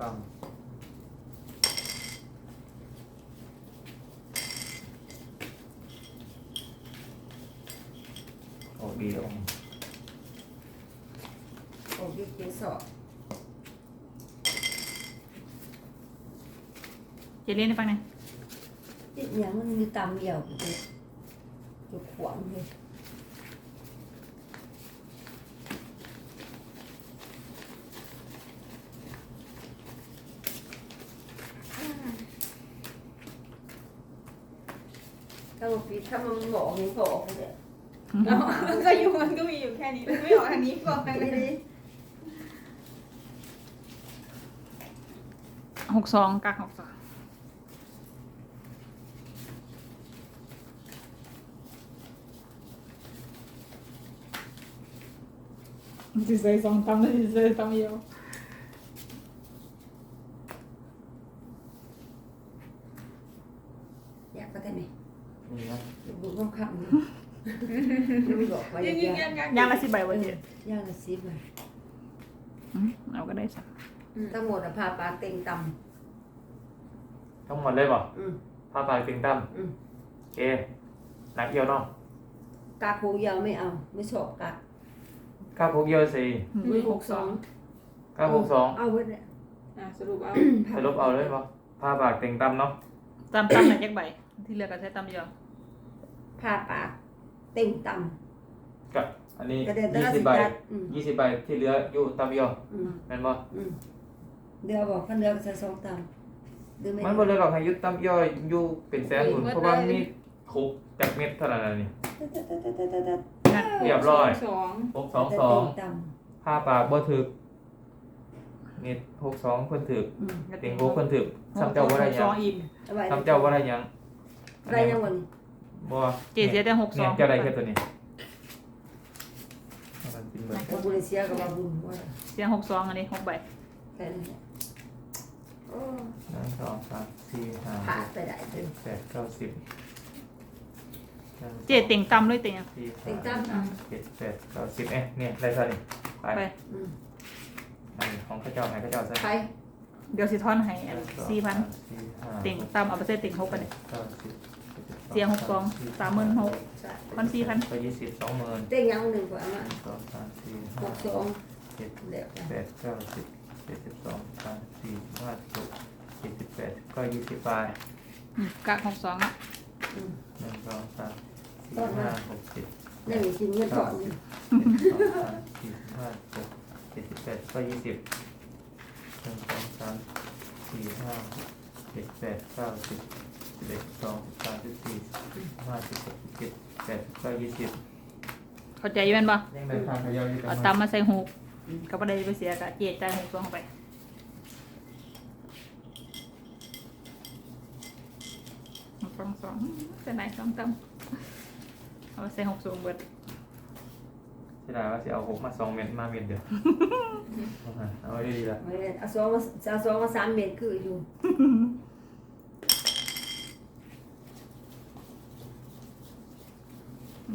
ฟังออกดีออกโอ้ยเจ็ดสองเจเล่นให้ฟังหน่อย ติดอย่างมันมีตำเดียวเจ็ดจุกขวางเลย ถ้ามันปิดถ้ามันบอกมันบอกเลยแล้วก็อยู่มันก็มีอยู่แค่นี้ไม่ออกอันนี้ก่อนไม่เลยได้หกสองกักหกสองจะใส่สองตำแล้วจะใส่ตำเดียวอยากก็ได้ไหม นี่นะ บุญ ต้องขับนี่ไม่บอกว่าอยัยางกยัยางกยังย่างละสิบใบวันเดียวย่างละสิบเลยอืมเอาก็ได้สักทั้งหมดอะพาปลาเต็งตทั้งหมดเลยป่ะำอืม ผ้าปลายติงตั้มอืม โอเคนักเอียวเนาะกากโคงยาวไม่เอา ไม่ชอบกากเก้าพกเอียวสี่มือหกสองเก้าพกสองเอาไว้เนี่ยอะสรุปเอา ไปลบเอาเลยป่ะผ้าปลายติงตั้มเนาะตำตำหน่อยจักใบ ที่เหลือก็ใช้ตำเดียว พาปลาเต็งตกับอันนี้ำกระเด็นตะยี่ละสิสิบใบจัดอืมยี่สิบใบที่เหลืออยู่ตั้มเอียวอืมแม่นบ่อืมเดี๋ยวบอกขันเดือก็ใส่สองตำหรือไม่มันบ่เลยหรอกให้ยึดตั้มเอียวอยู่เป็นแสนหมุนเพราะว่ามีคุกจากเม็ดเท่านั้นนะนี่นั่นเรียบร้อย สองหกสองสองเต็งตผ้าปากบ่ถึกนี่หกสองเพิ่นถึกำอืมติงหกเพิ่นถึกซ้ำเจ้าบ่ได้หสยัองงอีก เอาไว้ซ้ำเจ้าบ่ได้หยังได้ยังวัน บ่เจเสียแต่หกสเนี่อยง เจ้าได้แค่ตัวนี้เอามันกินเบิดกับบุญเสียกับว่าบุญว่าเสียงหกสองอันนี้หกใบแค่นั้นแหละโอ้หนึ่งสองสามสี่ห้าพลาดไปได้เลยแปดเก้าสิบเจเต็งตำเลยเต็งสี่เต็งห้าตำอะเจ็ดแปดเก้าสิบเอ๊ะเนี่ยได้เท่านี้ไปไปอืมอันนี้ของข้าเจ้าไหนข้าเจ้าใส่ไปเดี๋ยวสิทอนให้หงองสี่พันสามสี่ห้าเต็งตำเอาไปใส่เต็งหกไปเลยเก้าสิบ เสียหกสองสามหมื่นหก พันสี่พันก็ยี่สิบสองหมื่นเต็งยังหนึ่งกว่ามาหนึ่งสองสามสี่หห้ากสองเจ็ดเดี๋ยวแปดเก้าสิบเจ็ดสิบสองสามสี่ห้าหกเจ็ดสิบแปดก็ยี่สิบไปอืมกักหกสองอะอืมหนึ่งสองสามสี่ห้าหกเจ็ดนี่มีชิ้นเงินถอนอยู่หนึ่งสองสามสี่ห้าหกเจ็ดสิบแปดก็ยี่สิบหนึ่งสองสามสี่ห้าหกเจ็ดแปดเก้าสิบสิบ เอ็ดสิบสองสิบสามสิบสี่สิบห้าสิบหกสิบเจ็ดแปดก็ยี่สิบเข้าใจอยังแม่นบ่ยังได้ทางขยาวอยู่เอาแต่ตำมาใส่หกก็บ่ได้ไปเสียกะเจจ่ายหกสองไปหกสองสองเป็นไหนสองตำเอาไปใส่หกสองเบิดเสียดายว่าจะเอาหกมาสองเม็ดมาเม็ดเดียวเอาไว้ดีๆละไม่ได้เอาสองมาเอาสองมาสามเมตรคืออยู่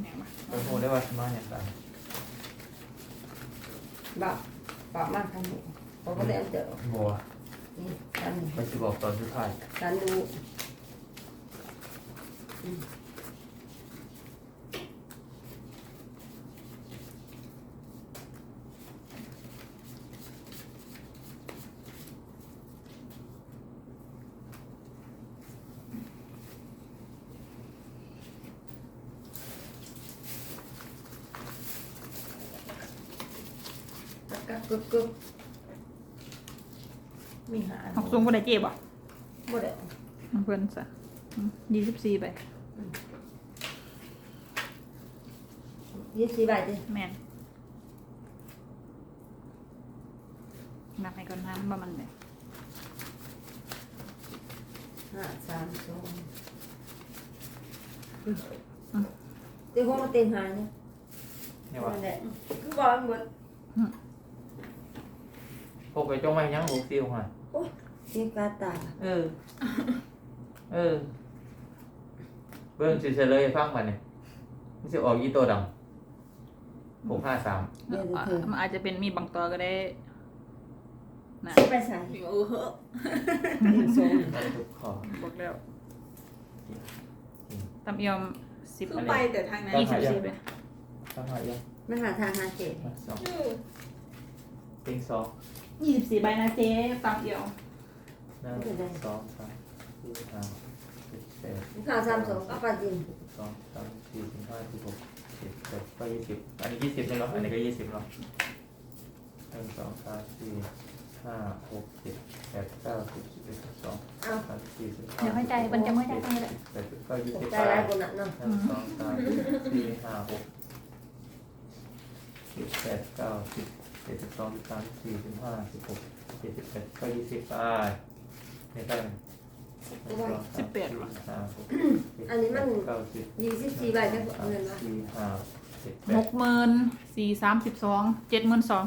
แหน่มา ไปโหได้ว่าสมาเนี่ยตายแบบปากมากทางนี้เขาก็เลยเอาเจอบัวนี่ดันไปจะบอกตอนสุดท้ายดันดู ก็กึกกึกมีหาหกสองบ่ได้เจ็บบ่บ่ได้เพิ่นซะยี่สิบสี่ไปยี่สิบใบดิแม่นนับให้ก่อนนะว่ามันเนี่ยห้าสามสองเต็งหัวมาเต็งหายเนี่ยเนี่ยว่านั่นแหละคือบอกหมด พวกไปจ้องไม่ยั้งหกซิวฮะนี่กาตาเออ เออ เบิ่งสิเฉลยให้ฟังมาเนี่ยมันจะออกยี่ตัวดำหกห้าสามเดี๋ยวจะเธอมันอาจจะเป็นมีบางตัวก็ได้นะสิไปใส่อยู่เออเหอะหนึ่งสองได้ทุกขอบอกแล้วตำเอียมสิบคือไปแต่ทางนั้นยี่สิบสี่ไปตั้งหายังมาหาทางหาเจ็ดมาสองชื่อติงสอง ยี่สิบสี่ใบนะเจ๊ตำเอียวหนึ่งสองสามสี่ห้าเจ็ดแปดข้าวสามสองก็ปลาดินสองสามสี่สิบห้าสิบหกสิบแปดก็ยี่สิบอันนี้ยี่สิบเลยเหรออันนี้ก็ยี่สิบเหรอหนึ่งสองสามสี่ห้าหกเจ็ดแปดเก้าสิบสิบเอ็ดสิบสองเอาสามสี่สิบห้าเดี๋ยวให้ใจมันจะไม่ได้ตั้งเลยแปดสิบเก้ายี่ตกสิบใจไปหลายคนน่ะเนาะหนึ่งสองสามสี่ห้าหกสิบแปดเก้าสิบเจ็ดสิบสองสิบสามสิบสี่สิบห้าสิบหกเจ็ดสิบแปดก็ยี่สิบไปไม่ได้สิบแปดห้าหกเก้าสิบยี่สิบสี่ใบได้สามเงินวะสี่ห้าเจ็ดแปหกหมื่นสี่สามสิบสองเจ็ดหมื่นสอง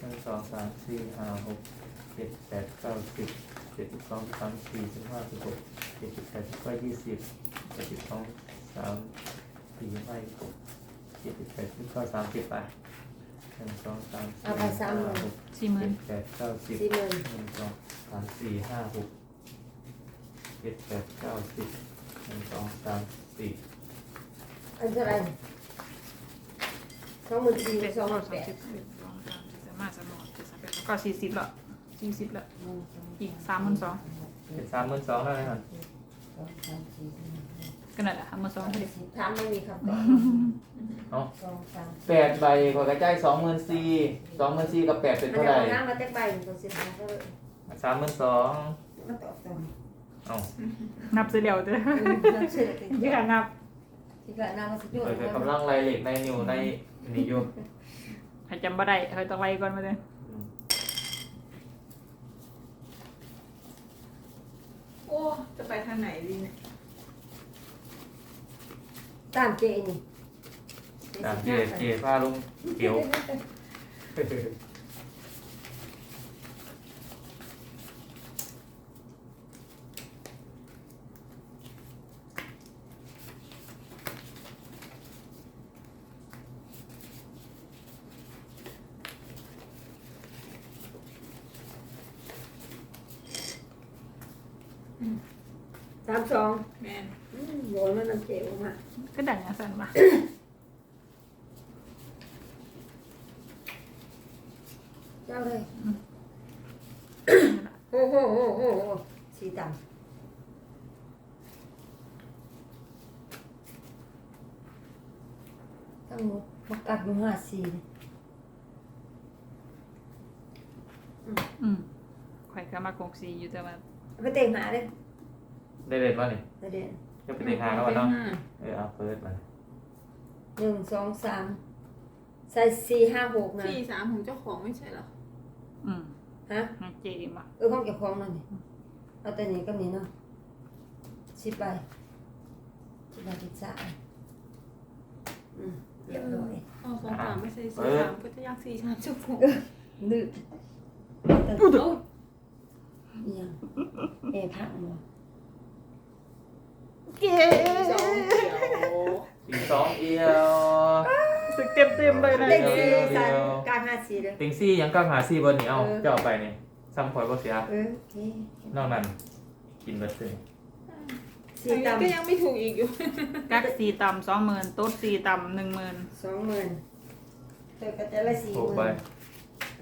หนึ่งสองสามสี่ห้าหกเจ็ดแปดเก้าสิบเจ็ดสิบสองสามสี่สิบห้าสิบหกเจ็ดสิบแปดก้ายี่สิบเจ็ดสิบสองสามสี่ห้าหกเจ็ดสิบแปดก้าสามสิบไป นึ่งสองสามสี่ห้าหกสี่หมื่เจ็นดแปดเก้าสิบสี่หมื่นหนึ่งสองสามสี่ห้าหกเจ็ดแปดเก้าสิบหนึ่งสองสามสี่อันเท่าไหรสองหมื่นสี่เจ็ดสองหสอมื่งนสาแปมดสิบเอ็ดสองสามสี่ห้าสามหกเจ็ดสามแปดก็สี่สิบละสี่สิบละอีกสามหมื่นสองเป็นสามหมื่นสองแล้วนะครับ ก็นั่นแหละสามหมื่นสองพอดีถามไม่มีคำตอบเอาสองสามแปดใบขอกระจายสองหมื่นสี่สองหมื่นสี่กับแปดเป็นมันเท่าจะไหร่เอาน้ำมาแตกใบตัวสิบห้าก็เลยสามหมื่นสองมาตอบตรงเอานับเสียเดียวจ้ะน้ำเชื่อติดยี่ห้านับที่ก็น้ำมาสิจุดเปิดกำลังไรเหล็กในนิ้วในนิ้วอยู่ให้จำบ่ได้เฮ้ยต้องไล่ก่อนมาเลยโอ้ จะไปทางไหนดีเนี่ย ตามเจนี่ตามเจเจผ้าลุงเขียวสามสองแมนโยนมันน้ำเจออกมา ก็ดังอย่างสั่นมาเจ้าเลยโอ้โหโอ้โหโอ้โหสีดำทั้งหมดมักกัดอยู่ห้าสี่อืมข่อยก็มาคงสีอยู่แต่ว่าเอาไปเต็งหาเลยได้เด็ดป่ะนี่ประเด็น จะไปเตะหางแล้ววะเนาะเออเอาเปิดมาหนึ่งสองสามใส่สี่ห้าหกนะสี่สามของเจ้าของไม่ใช่เหรออืมฮะให้เจมาเออของเก็บของนั่นนี่เอาแต่นี้ก็นี้เนาะสิบใบสิบใบพิซซ่าอืมเรียบร้อยอ๋อสองสามไม่ใช่สี่สามก็จะยากสี่สามเจ้าของดื้อแต่โอ้อิหยังเอพังบ่ เก๋สองเดียวสี่สองเอียว สึกเต็มเต็มๆเลยนะเต็งสี่ใส่กลางห้าสี่เลยติงซี่ยังก้างหาซี่บนนี่เอาจะเอาไปนี่ซ้ำพอยบ่เสีย เออโอเคนอกนั้นกินเบิดเลยสี่อันนี้ต่ำก็ยังไม่ถูกอีกอยู่ กักสี่ต่ำสองหมื่นโต๊ดสี่ต่ำหนึ่งหมื่นสองหมื่นเธอก็จะละสี่หหกใบมื่น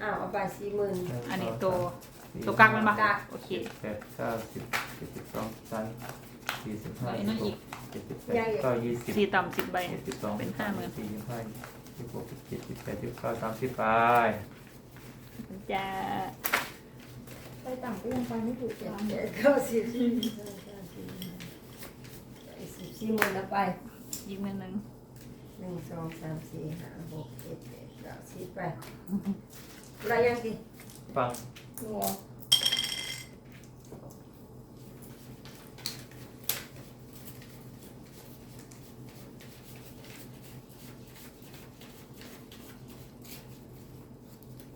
อ้าวเอาไปสี่หมื่นอันนี้ตัวตัวกักมันปะกักโอเค แปดเก้าสิบเจ็ดสิบสองสามสี่ สิบห้าไอ้สินั่บนหอีกกเจ็ดสิบแปดเก้ายี่สิบสี่ต่ำสิบใบเจ็ดสิบสองเป็นสาม50,000สี่สิบห้าสิบหกสิบเจ็ดสิบแปดสิบเก้าสามสิบไปจ้าไปต่ำก็ยังไปไม่ถูกเจ็ดเจ็ดเก้าสิบสิบสี่หมื่นแล้วไปอีกหมื่นหนึ่งหนึ่งสองสามสี่ห้าหกเจ็ดแปดเก้าสิบไปอะไรยังสิฟังงัว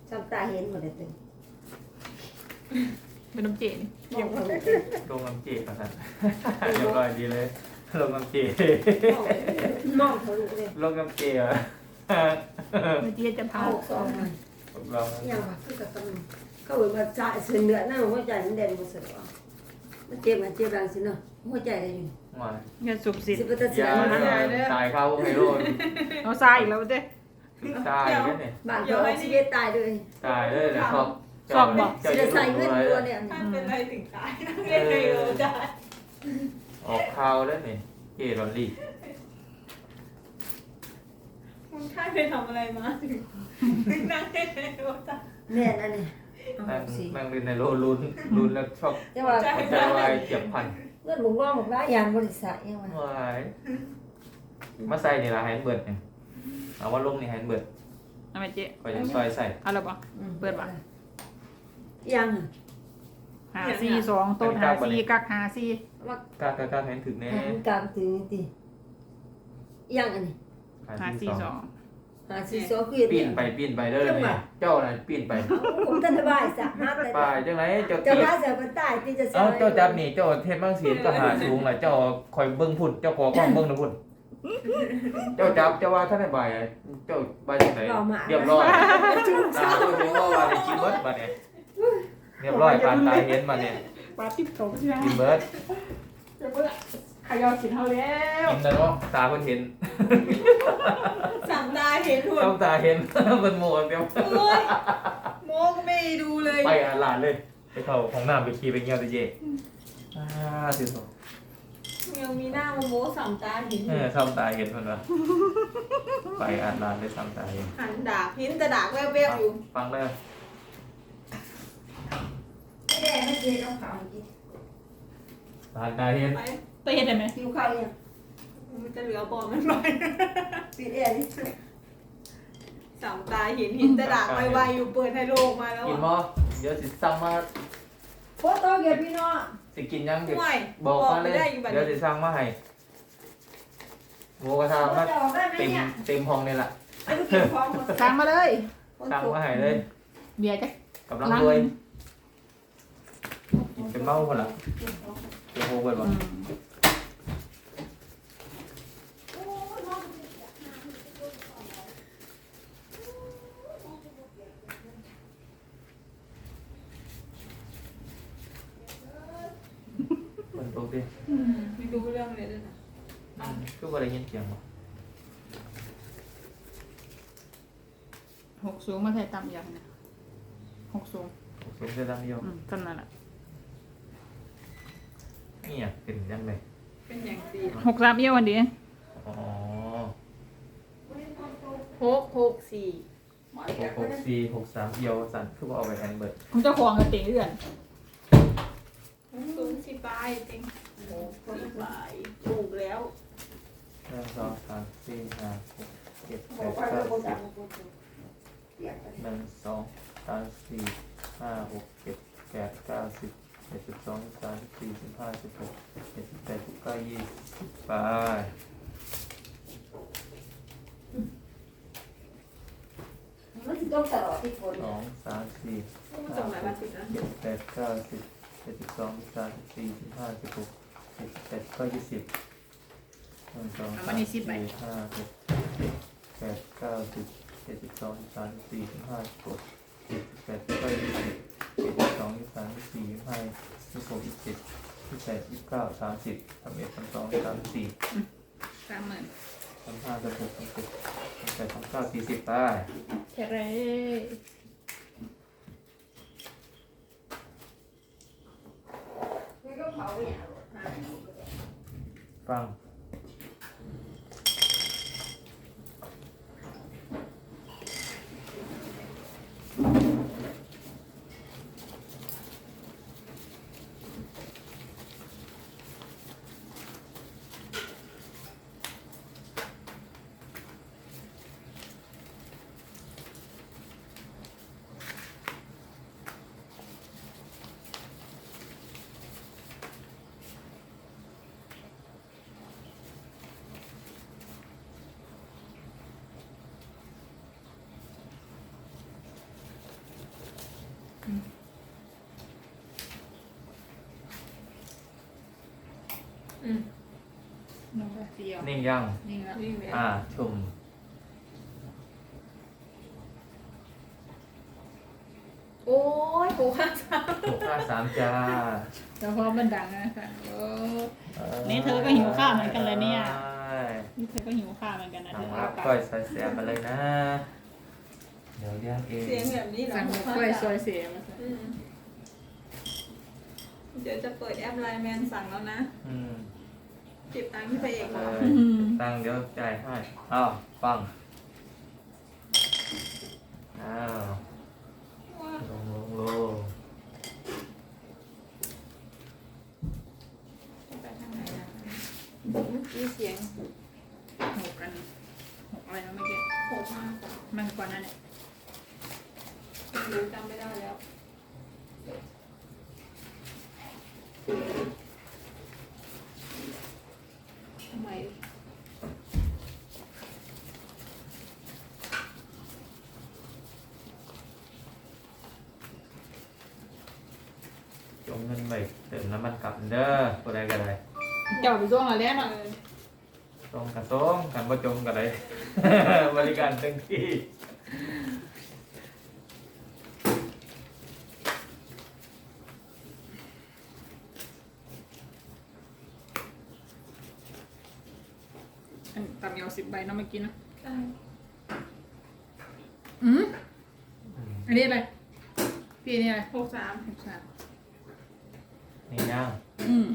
จำตา เห็นหมดเลยตึงเป็นน้ำเจนี่มองทะลุลงน้ำเจี๊ยบครับเรียบร้อยดีเลยลงน้ำเจี๊ยบมองทะลุเลยลงน้ำเจี๊ยบเมื่อกี้จะเอาพาหกสองมาลองอย่างว่าคือกับตำเขาบอกว่าจ่ายเส้นเลือดนั่นหัวใจมันแดงบ่เสือมันเจ็บมันเจ็บรังสิเนาะหัวใจได้อยู่มาอย่าสุบสิสิบตัดเสีอยย่ามันตายเข้าไฮโลเอาทรายอีกแล้วเด้ตายแล้วเนี่ยบ้านเขาเอาชีวิตตายเลยตายเลยนะครอบชอบบอกสิได้ใส่เงินตัวเนี่ยท่านเป็นอะไรถึงตายเล่นเลยโรได้ออกข่าวแล้วเนี่ยเกรอลี่คุณค่ายไปทำอะไรมาถึงถึงนั่งเล่นเลยโรได้แม่นอันนี้เอานั่งสินั่งเล่นในโลลุ้นลุ้นแล้วชอบแต่ว่าหัวใจวายเจ็บพันเงินหมุนว่าหมกร้ายยานบริษัทยังไงวายมาใส่นี่ละให้เบิดเนี่ย เอาว่าลงนี่ให้เบิดเอาไปเจ๊ไปยังซอยใส่เอาแล้วบ่เปิดปะยังหาซีสองต้นหาซีกักหาซีว่ากล้ากล้ากล้าเห็นถึงแน่กลางถึงตียังอันนี้หาซีสองหาสิโซคือปีนไปปีนไปเด้อเนี่ยเจ้าน่ะปีนไปผมท่านบายสะฮัดเลยไปจังไรเจ้าจะตีมาเสียมันตายที่จะเอ้าเจ้าจับนี่เจ้าเทพบางศีลก็หาสูงแหละเจ้าคอยเบิ้งพุ่นเจ้าขอกล้องเบิ้งนะพุ่น เจ้าจับเจ้าว่าท่านได้บ่ายเจ้าบ่ายจังไหนเรียบร้อยตาเจ้าถึงว่าว่าได้กินเบิดบัดเนี่ยเรียบร้อยปานตายเห็นบัดเนี่ยปลาติ๊บเขาใช่ไหมกินเบิดจะเบื่อขยอกินเท่าแล้วกินแล้วเนาะตาเพิ่นเห็นสั่งตาเห็นหุ่นต้องตาเห็นเพิ่นโมกเดียวโอ้ยโมก็ไม่ดูเลยไปอาหลานเลยไปเข้าของน้ำไปขี่ไปเงี้ยวตะเย่อ่าสิ โตยังมีหน้ามาโมสั่งตาเห็นเออซ้ำตาเห็นเพิ่นว่าไปอาหลานเลยซ้ำตาเห็นหันดากเห็นแต่ดากแวบๆอยู่ฟังเลยไม่ได้ไม่เจ๊ต้องข่าวกินตาตาเห็นไปไปเห็นได้ไหมหิวข้าวยังมันจะเหลือบอลมันไปปิดแอร์นี่สั่งตาเห็นเห็นแต่ดากไวๆอยู่เปิดไฮโลออกมาแล้วกินอะบ่เดี๋ยวสิสั่งมาโคตรโตเกียพี่น้อง สิกินยังเดี๋ยวห่วยบอกมาเลยไม่ได้อยู่แบบเดี๋ยวสินี้สั่งมาให้หมูกระทะโคมาตรออกได้ไหมเต็มเนี่ยเต็มห้องนี่แหละไอ้ลูกเก็บของหมดสั่งมาเลย คนสั่งตกมาให้เลยเบียร์จ้ะกำลังรวยกินเป็นเมาคนละเดี๋ยวโหเบิดบ่อืม เปิ ดโต๊ะดิไม่รู้เรื่องเลยด้วยนะอืมคือบ่ได้ยินเสียงบ่หกสูงมาใส่ต่ำอย่างนะหกสูงเสียงจะดังเดียวอืมเท่านั้นแหละนี่อะเป็นยังไงเป็นอย่างดีหกสามเอี้ยววันดีอ๋อหกหกสี่หกหกสี่หกสามเดียวสั่นคือบ่เอาไปแอนเบิดผมเจะควงกับเตียงเอื่อน สูงสิบใบจริงโอ้สิบใบถูกแล้วหนึ่งสองสามสี่ห้าหกเจ็ดแปดเก้าสิบหนึ่งสองสามสี่ห้าหกเจ็ดแปดเก้าสิบเจ็ดสิบสองสิบสามสิบสี่สิบห้าสิบหกเจ็ดสิบแปดสิบเก้ายี่สิบไปมันต้องตลอดที่คนสองสามสี่หลายวันติดนะเจ็ดแปดเก้าสิบ เจ็ดสิบสองสิบสามสิบสี่สิบห้าสิบหกเจ็ดสิบแปดก้ายี่สิบหนึ่งสองสามสี่ห้าหกเจ็ดแปดเก้าสิบเจ็ดสิบสองสิบสามสิบสี่สิบห้าสิบหกเจ็ดสิบแปดก้ายี่สิบเจ็ดสิบสองสิบสามสิบสี่สิบห้าสิบหกสิบเจ็ดสิบแปดสิบเก้าสามสิบสามเอ็ดสามสองสามสี่สามหมื่นสามห้าสามหกสามเจ็ดสามแปดสามเก้าสี่สิบไปแค่ไรนี่ก็เผาเนี่ ฟัง อืมหนึ่งเดียวนิ่งยังนี่ละวิ่งแล้วอ่าชมโอ้ยหกห้าสามหกห้าสามจ้าแต่พอมันดังนะคะโอ้นี่เธอก็หิวข้าวเหมือนกันเลยเนี่ย ใช่นี่เธอก็หิวข้าวเหมือนกันนะเธสั่งอรัเอาบกลับก้อยใส่เสียมาเลยนะเดี๋ยวเรียกเองเสียงแบบนี้เหรอสั่งหแบบห้ากล้วยสามซอยเสียมาสิอืมเดี๋ยวจะเปิดแอปไลน์แมนสั่งแล้วนะอืมเก็บตังค์ที่พระเอกเลมายอืมตั้งเดี๋ยวจ่ายให้อ้าวฟังอ้าวลงลงลงไปทางไหนนะมีเสียงหกกันหกอะไรนะเมื่อกี้หกห้าสามมันกว่านั้นเนี่ย หรือจำไม่ได้แล้ว ทำไม จงเงินไปเติมน้ำมันกลับเด้อตัวใดก็ได้เจ้าไปซ่วงอะไรเอเนาะอตรงกับตรงกันประจงกันเลยบริการเต็มที่ อันตำเอี ยวสิบใบเนาะเมื่อกี้เนาะใช่อืมอืมอันนี้อะไรพี่นี่อะไรหกสามหกสามนี่ย่างอืม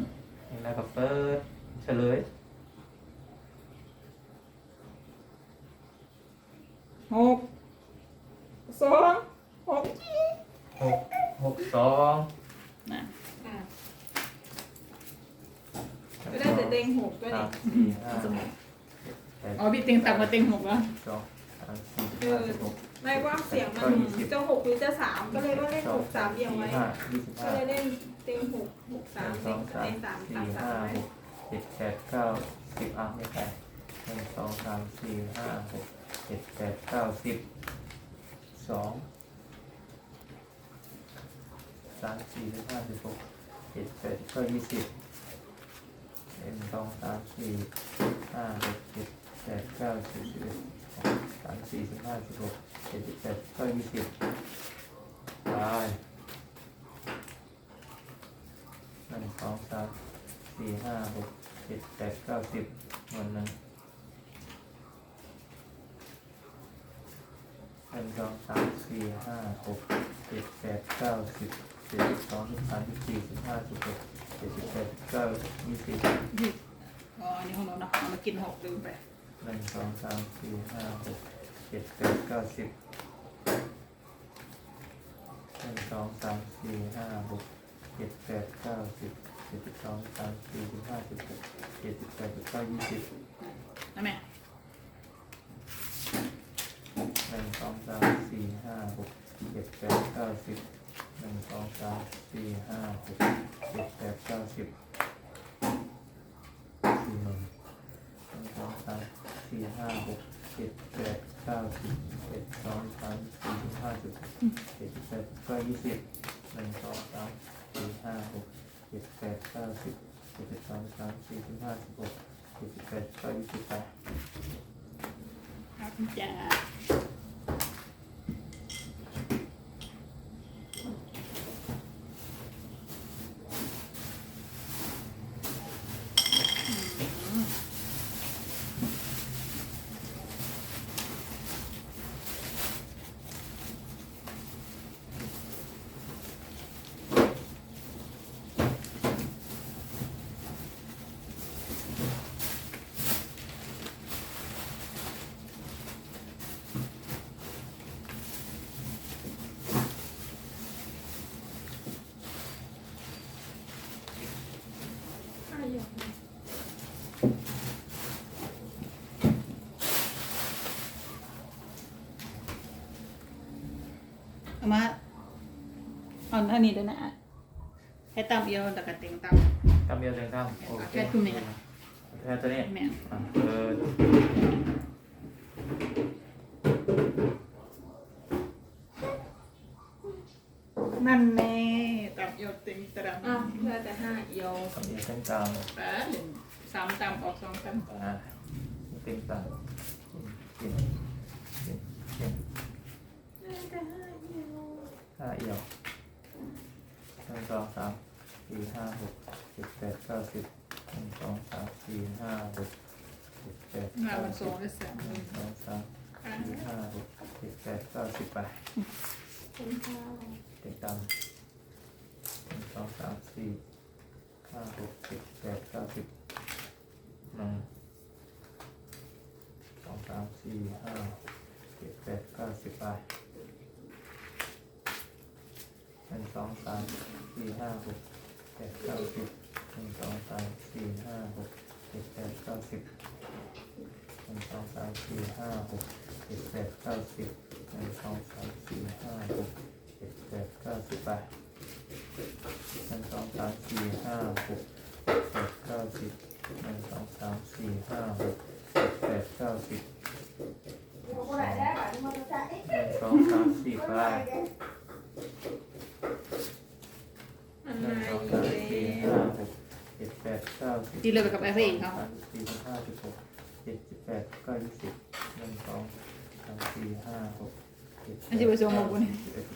นี่แล้วก็เปิดเฉลยหกสองหกหกหกสองนะอะก็ได้แต่เต็งหกก็สานี่มสี่ห้าหกเจ็ ดอ๋อพี่เต็งต่ำกว่าเต็งหกแล้วสองสามสี่ห้าหกไม่ว่าเสียงมันจะหกหรือจะสามก็เลยว่าเล่นหกสามเดียวไว้ห้ายี่สิบก็ห้าเลยเล่นเต็งหกหกหสามนึ่งสเต็องงสามเต็งสามสี่สามสาห้ามไว้หกเจ็ดแปดเก้าสิบอะไม่ใช่หนึ่งสองสามสี่ห้าหกเจ็ดแปดเก้าสิบสองสามสี่สิบห้าสิบหกเจ็ดแปดเก้ายี่สิบหนึ่งสองสามสี่ห้าหกเจ็ด แปดเก้าสิบสิบเอ็ดสามสี่สิบห้าสิบหกเจ็ดสิบแปดเก้ายี่สิบไปหนึ่งสองสามสี่ห้าหกเจ็ดแปดเก้าสิบหมดหนึ่งหนึ่งสองสามสี่ห้าหกเจ็ดแปดเก้าสิบเจ็ดสิบสองสิบสามสิบสี่สิบห้าสิบหกเจ็ดสิบแปดเก้ายี่สิบอ๋ออันนี้ของเราเนาะเอามากินหกลืมไป หนึ่งสองสามสี่ห้าหกเจ็ดแปดเก้าสิบหนึ่งสองสามสี่ห้าหกเจ็ดแปดเก้าสิบเจ็ดสิบสองสิบสามสิบสี่สิบห้าสิบหกเจ็ดสิบแปดสิบเก้ายี่สิบนะแม่หนึ่งสองสามสี่ห้าหกเจ็ดแปดเก้าสิบหนึ่งสองสามสี่ห้าหกเจ็ดแปดเก้าสิบสี่หมื่นหนึ่งสองสาม สี่ห้าหกเจ็ดแปดเก้าสิบเจ็ดสองสามสี่ห้าสิบเจ็ดแปดเก้ายี่สิบหนึ่งสองสามสี่ห้าหกเจ็ดแปดเก้าสิบเจ็ดสองสามสี่ห้าสิบหกเจ็ดแปดเก้ายี่สิบแปดครับจ้า มาเอาอันนี้ด้วยนะให้ตำเอียวแต่กระเต็งตทำเดียวเต็งตั้งโอเคแค่ตัวนี้แค่ตัวนี้ำแม่อะเปิดนั่นแน่ตำเอียวเต็งตระอ้าวเพื่อแต่ห้าเอียวทำเดียวเต็งตั้งแป๊บหนึ่งสามตำออกสองตำอ่าเต็งตั้งกินกินกิน เพื่อแต่ห้าเอียว ห้าเอี่ยว เนึ่งสองสามสี่ห้าหกเจ็ดแปดเก้าสิบหนึ่งสองสามสี่ ห้าหกเจ็ดแปดงาเก้ามันสสบองได้แสนหนึ่งสองสามสี่ห้าหกเจ็ดแปดเก้าสิบไปเป็นข้าวเต็งต่ำหนึ่งสองสามสี่ห้าหกเจ็ดแปดเก้าสิบหนึ่งสองสามสี่ห้าเจ็ดแปดเก้าสิบไปหนึ่งสองสามสี่ห้าหกแปดเก้าสิบหนึ่งสองสามสี่ห้าหก เจ็ดแปดเก้าสิบหนึ่งสองสามสี่ห้าหกเจ็ดแปดเก้าสิบหนึ่งสองสามสี่ห้าหกเจ็ดแปดเก้าสิบไปหนึ่งสองสามสี่ห้าหกเจ็ดแปดเก้าสิบหนึ่งสองสามสี่ห้าหกเจ็ดแปดเก้าสิบหนึ่งสองสามสี่ไป เก้าสิบจีเลยไปกับไอ้เพลงเขาสามสี่ห้าสิบหกเจ็ดสิบแปดเก้ายี่สิบหนึ่งสองสามสี่ห้าหกเจ็ดแปดอันจะไปส่งหมดกูนี่สิบเอ็ด